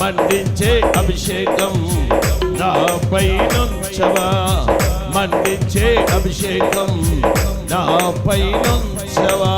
మండించే అభిషేకం నాపై నుంచవా మండించే అభిషేకం నాపై నుంచవా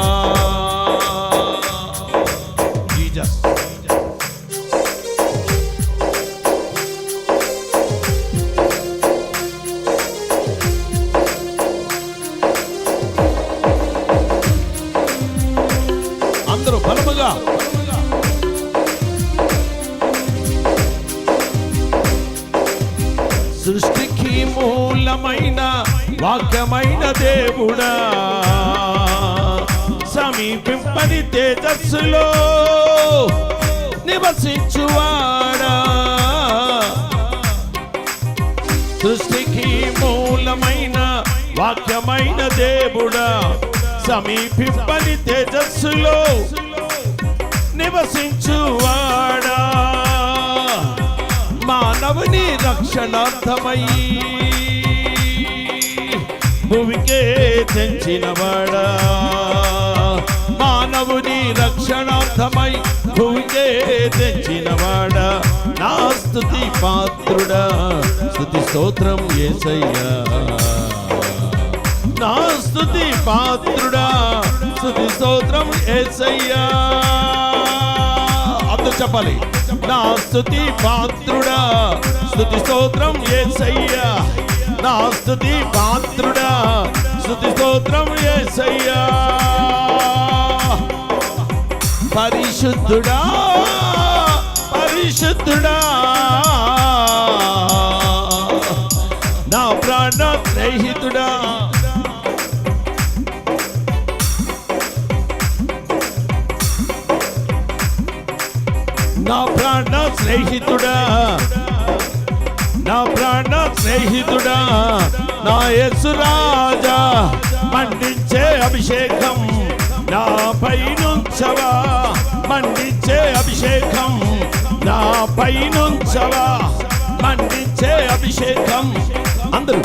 మూలమైన వాక్యమైన దేవుడా. సమీపింపని తేజస్సులో నివసించువాడా. సృష్టికి మూలమైన వాక్యమైన దేవుడా. సమీపింపని తేజస్సులో నివసించువాడా. మానవుని రక్షణార్థమయ్యి భూమికే తెంచినవాడా? మానవుని రక్షణార్థమై భూమికే తెంచినవాడా? నా స్థుతి పాత్రుడా స్థుతి స్తోత్రం ఏసయ్యా. నా స్థుతి పాత్రుడా స్థుతి స్తోత్రం ఏసయ్యా. అందరూ చెప్పాలి. నా స్థుతి పాత్రుడా స్థుతి స్తోత్రం ఏసయ్యా. నా స్తుతి పాత్రుడా స్తుతి స్తోత్రం ఏసయ్యా. పరిశుద్ధుడా పరిశుద్ధుడా. నా ప్రాణ స్నేహితుడా. నా ప్రాణ స్నేహితుడా. స్నేహితుడా నా యేసు రాజా మండించే అభిషేకం నా పైనుంచవా? మండించే అభిషేకం నా పైనుంచవా? మండించే అభిషేకం. అందరూ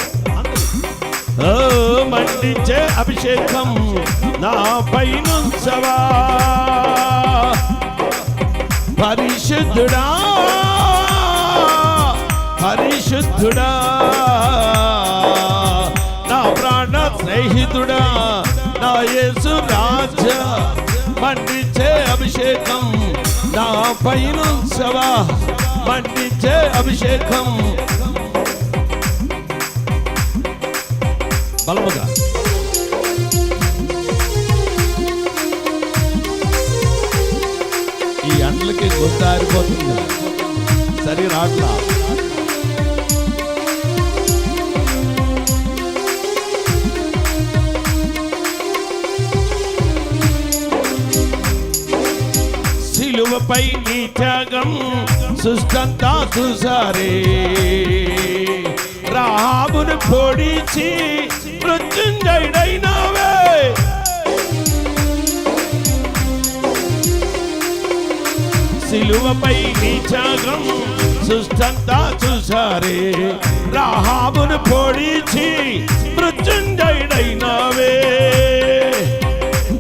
మండించే అభిషేకం నా పైనుంచవా? పరిశుద్ధుడా పరిశుద్ధుడా. నా ప్రాణ స్నేహితుడా. నా యేసు రాజ. మండించే అభిషేకం. నా పైన సవా మండించే అభిషేకం. బలముగా. ఈ అండ్లకి గుర్తారిపోతుంది సరే రాట్లా. సిలువపై నీ త్యాగం సుష్టంతా చూసారే రాహాబును పొడిచి మృత్యుంజయుడైనావే. సిలువపై నీ త్యాగం సుష్టంతా చూసారే రాహాబును పొడిచి మృత్యుంజయుడైనావే.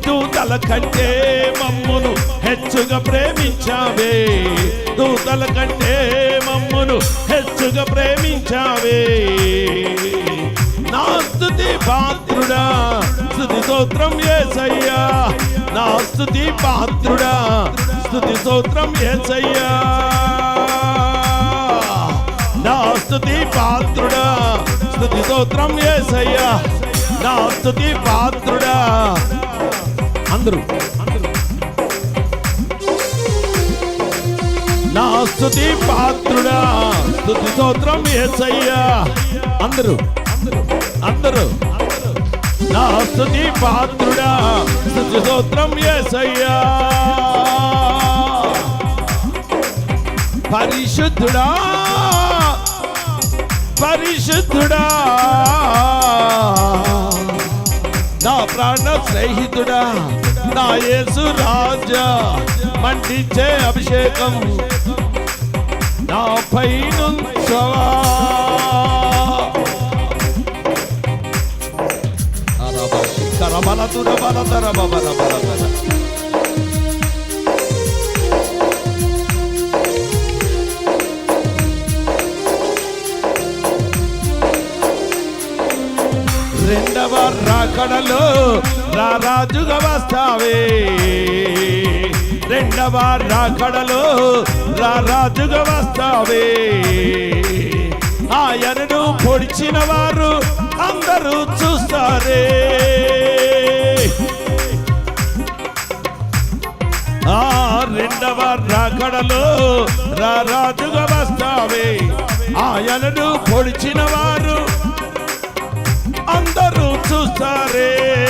దూతల కంటే మమ్మును హెచ్చుగా ప్రేమించావే. దూతల కంటే మమ్మును హెచ్చుగా ప్రేమించావే. నా స్తుతి పాత్రుడా స్థుతి స్తోత్రం ఏసయ్యా. నా పాత్రుడా స్థుతి స్తోత్రం ఏసయ్యా. నా పాత్రుడా స్థుతి స్తోత్రం ఏసయ్యా. నా స్తుతి పాత్రుడా. అందరూ స్తుతి పాత్రుడా. స్తుతి స్తోత్రం ఏసయ్యా. అందరూ అందరూ నా స్తుతి పాత్రుడా. స్తుతి స్తోత్రం ఏసయ్యా. పరిశుద్ధుడా. పరిశుద్ధుడా. నా ప్రాణ స్నేహితుడా. నా యేసు రాజా. మండించే అభిషేకం. నాపై నుంచవా రెండవ రాకడలో రారాజుగా వస్తావే. రెండవ రాకడలో రారాజుగా వస్తావే. ఆయనను పొడిచిన వారు అందరూ చూస్తారే. ఆ రెండవ రాకడలో రారాజుగా వస్తావే. ఆయనను పొడిచిన వారు అందరూ చూస్తారే.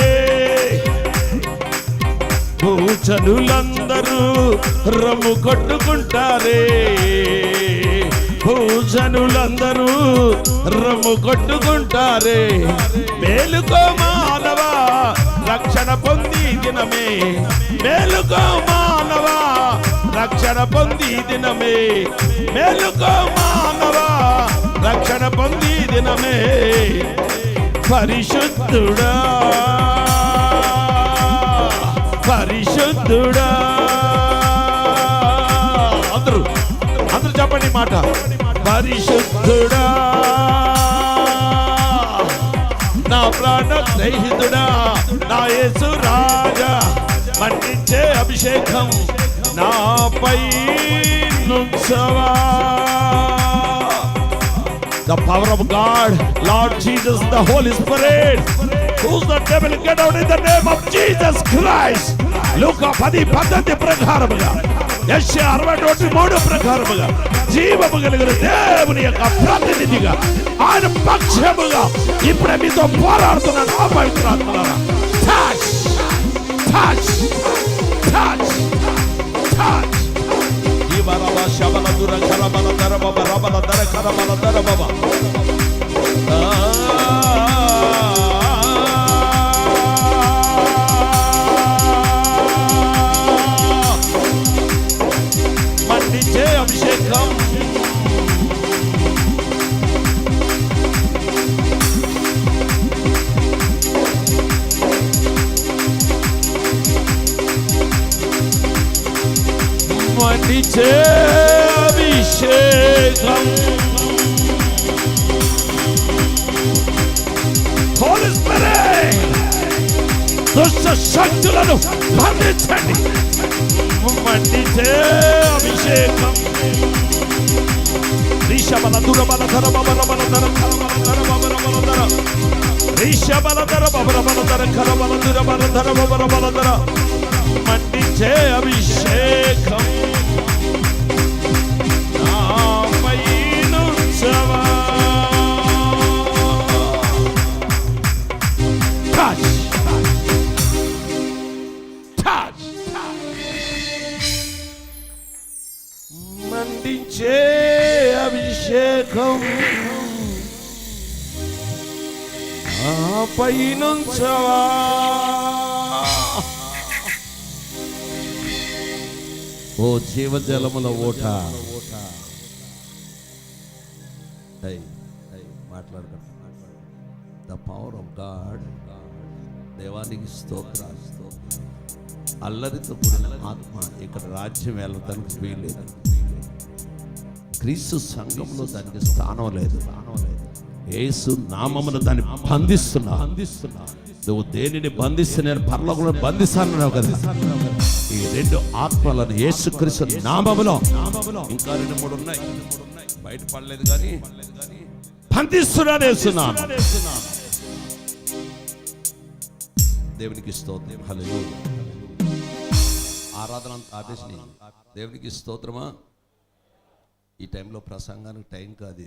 జనులందరూ రమ్ము కొట్టుకుంటారే. భూజనులందరూ రమ్ము కొట్టుకుంటారే. మేలుకో మానవ రక్షణ పొంది దినమే. మేలుకో మానవ రక్షణ పొంది దినమే. మేలుకో మానవ రక్షణ పొంది దినమే. పరిశుద్ధుడా. పరిశుద్ధుడా అందరూ అందరూ చెప్పండి మాట పరిశుద్ధుడా నా ప్రాణ స్నేహితుడా నా యేసు రాజా మన్నించే అభిషేకం నాపై నుంచవా the power of God, Lord Jesus, the Holy Spirit. Who's the devil? Get out in the name of Jesus Christ. లూకా పది పద్ధతి ప్రకారముగా యశ అరవై ఒకటి మూడు ప్రకారముగా జీవము కలిగిన దేవుని యొక్క ప్రతినిధిగా ఆయన పక్షముగా ఇప్పుడే మీతో పోరాడుతున్నాను ఆ పవిత్రాత్మలారా touch touch touch touch Ibaraba shabala dura karabala dara baba rabala dara karabala మండించే అభిషేకం Holy Spirit దుష్ట శక్తులను బంధించండి మండించే అభిషేకం రిషబల దురబల ధర బబల బల ధర కరబల ధర బబల బల ధర రిషబల ధర బబల బల ధర కరబల దురబల ధర బబల బల ధర మండించే అభిషేకం నాపై అభిషేకం ఆపై నుంచవా ఓ జీవజలముల ఓట ద పవర్ ఆఫ్ గాడ్ దేవానికి స్తోత్రాలు అల్లరితో కూడిన ఆత్మ ఇక్కడ రాజ్యం వెళ్ళడానికి వీలేదు క్రీస్తు సంఘంలో దానికి స్థానం లేదు. ఏసు నామమును దాన్ని బంధిస్తున్నా. బంధిస్తున్నా నువ్వు దేనిని బంధిస్తే నేను పరలోకంలో బంధిస్తానన్నావు కదా. ఈ రెండు ఆత్మలను ఏసు క్రీస్తు నామములో ఇంకా రెండు మూడు ఉన్నాయి. బయట పడలేదు కానీ బంధిస్తున్నాను వేస్తున్నాను దేవునికి స్తోత్రం. హలో ఆరాధన ఆపేసి దేవునికి స్తోత్రమా? ఈ టైంలో ప్రసంగానికి టైం కాదు